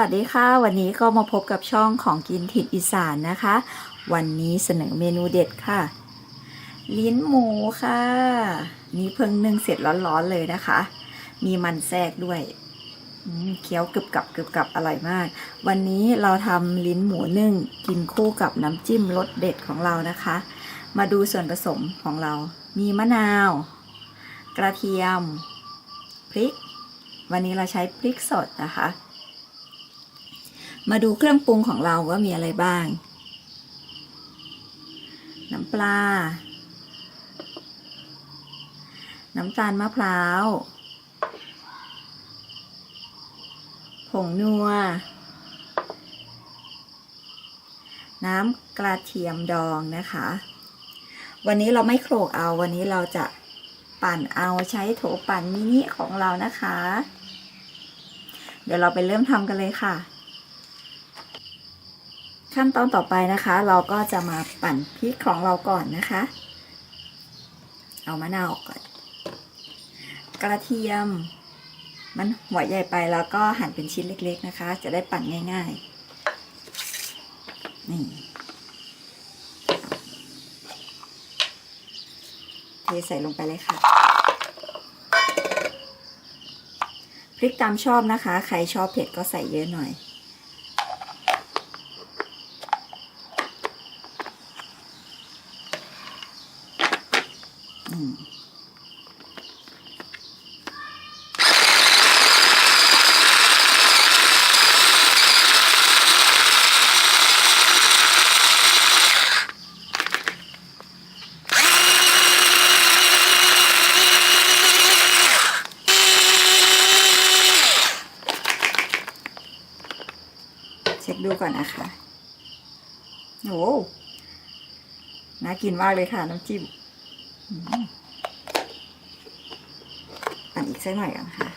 สวัสดีค่ะ วันนี้ก็มาพบกับช่องของกินถิ่นอีสานนะคะ วันนี้เสนอเมนูเด็ดค่ะ ลิ้นหมูค่ะ นี่เพิ่งนึ่งเสร็จร้อนๆเลยนะคะ มีมันแทรกด้วยเคี้ยวกรึบกับกรึบกับอร่อยมาก วันนี้เราทำลิ้นหมูนึ่งกินคู่กับน้ำจิ้มรสเด็ดของเรานะคะ มาดูส่วนผสมของเรา มีมะนาว กระเทียม พริก วันนี้เราใช้พริกสดนะคะ มาดูเครื่องปรุงของเราว่ามีอะไรบ้าง น้ำปลา น้ำตาลมะพร้าว ผงนัว น้ำกระเทียมดองนะคะ วันนี้เราไม่โขลกเอา วันนี้เราจะปั่นเอาใช้โถปั่นมินิของเรานะคะ เดี๋ยวเราไปเริ่มทำกันเลยค่ะ ขั้นตอนต่อไปนะคะ เราก็จะมาปั่นพริกของเราก่อนนะคะ เอามะนาวออกก่อนกระเทียม มันหัวใหญ่ไปแล้วก็หั่นเป็นชิ้นเล็ก ๆนะคะ จะได้ปั่นง่ายๆนี่เทใส่ลงไปเลยค่ะพริกตามชอบนะคะ ใครชอบเผ็ดก็ใส่เยอะหน่อย ก่อนนะคะโอ้น่ากินมากเลยค่ะ น้ำจิ้ม อันอีกสักหน่อยกันค่ะ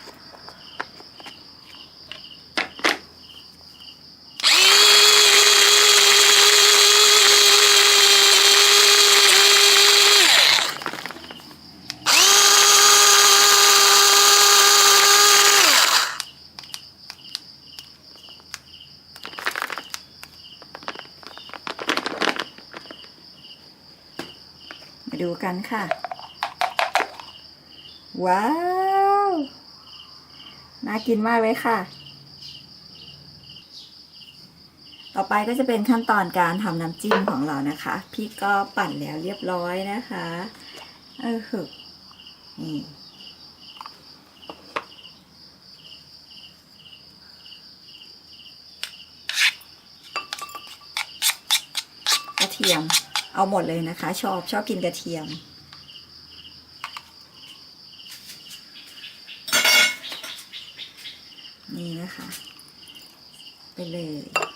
มา ดูกันค่ะ ว้าว น่ากินมากเลยค่ะ ต่อไปก็จะเป็นขั้นตอนการทำน้ำจิ้มของเรานะคะ พี่ก็ปั่นแล้วเรียบร้อยนะคะ เออหึนี่กระเทียม เอาหมดเลยนะคะ ชอบชอบกินกระเทียม นี่นะคะ ไปเลย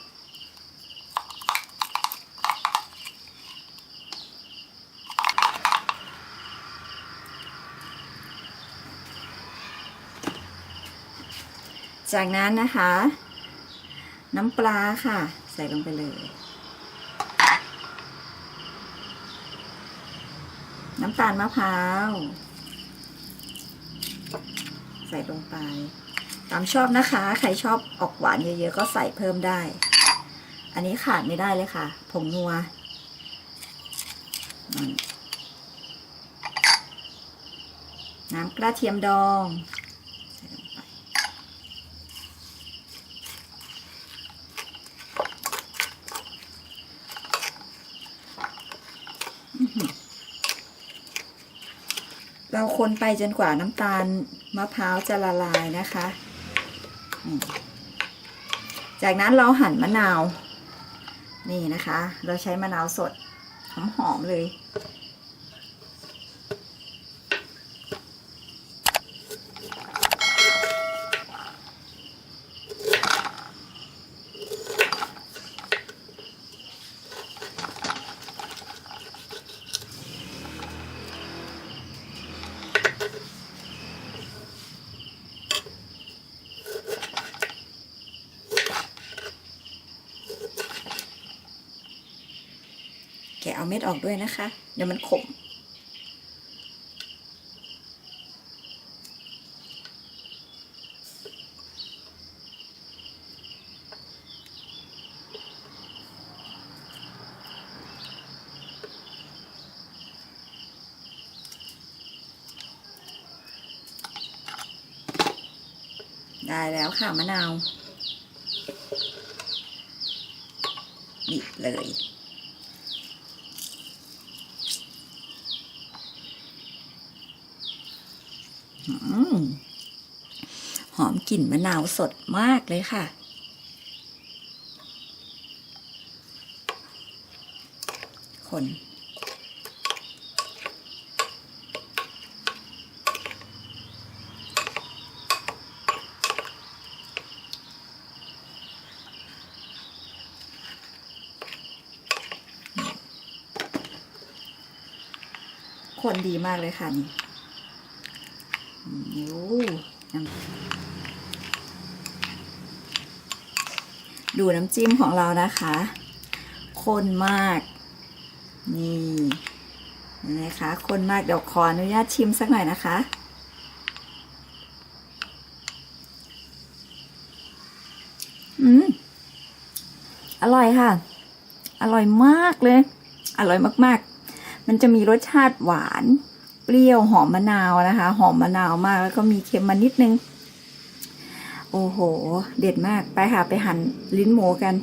จากนั้นนะคะ น้ำปลาค่ะ ใส่ลงไปเลย น้ำตาลมะพร้าว ใส่ลงไป ตามชอบนะคะ ใครชอบออกหวานเยอะๆก็ใส่เพิ่มได้ อันนี้ขาดไม่ได้เลยค่ะ ผงนัวน้ำกระเทียมดอง ใส่ลงไป อื้อหือ เราคนไปจนกว่าน้ำตาลมะพร้าวจะละลายนะคะ จากนั้นเราหั่นมะนาว นี่นะคะ เราใช้มะนาวสดหอมๆเลยะเอาเม็ดออกด้วยนะคะ เดี๋ยวมันขม ได้แล้วค่ะมะนาว บีบเลย หอมกลิ่นมะนาวสดมากเลยค่ะ คนคนดีมากเลยค่ะนี่วน้ำ ดูน้ำจิ้มของเรานะคะข้นมาก นี่เห็นไหมคะข้นมากเดี๋ยวขออนุญาตชิมสักหน่อยนะคะ อืม อร่อยค่ะ อร่อยมากเลย อร่อยมากๆ มันจะมีรสชาติหวาน เปรี้ยวหอมมะนาวนะคะ หอมมะนาวมากแล้วก็มีเค็มมานิดนึง โอ้โห เด็ดมาก ไปค่ะไปหั่นลิ้นหมูกัน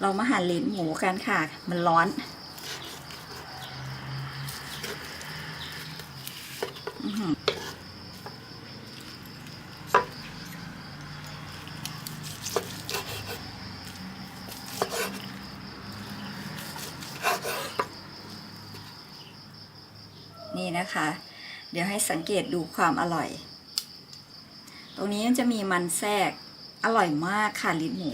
เรามาหั่นลิ้นหมูกันค่ะ มันร้อน นี่นะคะ เดี๋ยวให้สังเกตดูความอร่อย ตรงนี้จะมีมันแทรกอร่อยมากค่ะลิ้นหมู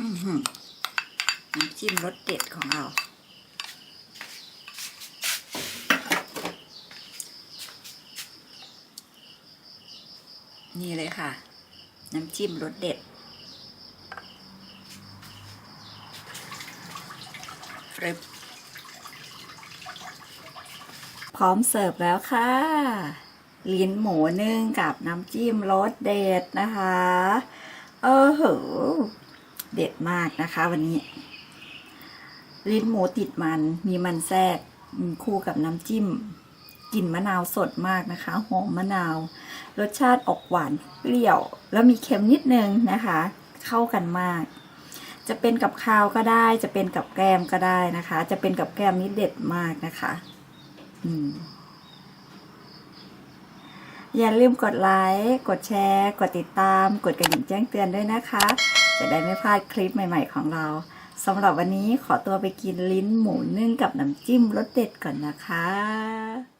น้ำจิ้มรสเด็ดของเรา นี่เลยค่ะ น้ำจิ้มรสเด็ดฟริบพร้อมเสิร์ฟแล้วค่ะ ลิ้นหมูนึ่งกับน้ำจิ้มรสเด็ดนะคะ เออเหอ เด็ดมากนะคะ วันนี้ลิ้นหมูติดมันมีมันแทรกคู่กับน้ำจิ้มกลิ่นมะนาวสดมากนะคะหอมมะนาว รสชาติออกหวานเปรี้ยว แล้วมีเค็มนิดนึงนะคะ เข้ากันมาก จะเป็นกับข้าวก็ได้ จะเป็นกับแกล้มก็ได้นะคะ จะเป็นกับแกล้มนี่เด็ดมากนะคะ อืมอย่าลืมกดไลค์ กดแชร์ กดติดตาม กดกระดิ่งแจ้งเตือนด้วยนะคะ จะได้ไม่พลาดคลิปใหม่ ๆ ของเราสำหรับวันนี้ขอตัวไปกินลิ้นหมูนึ่งกับน้ำจิ้มรสเด็ดก่อนนะคะ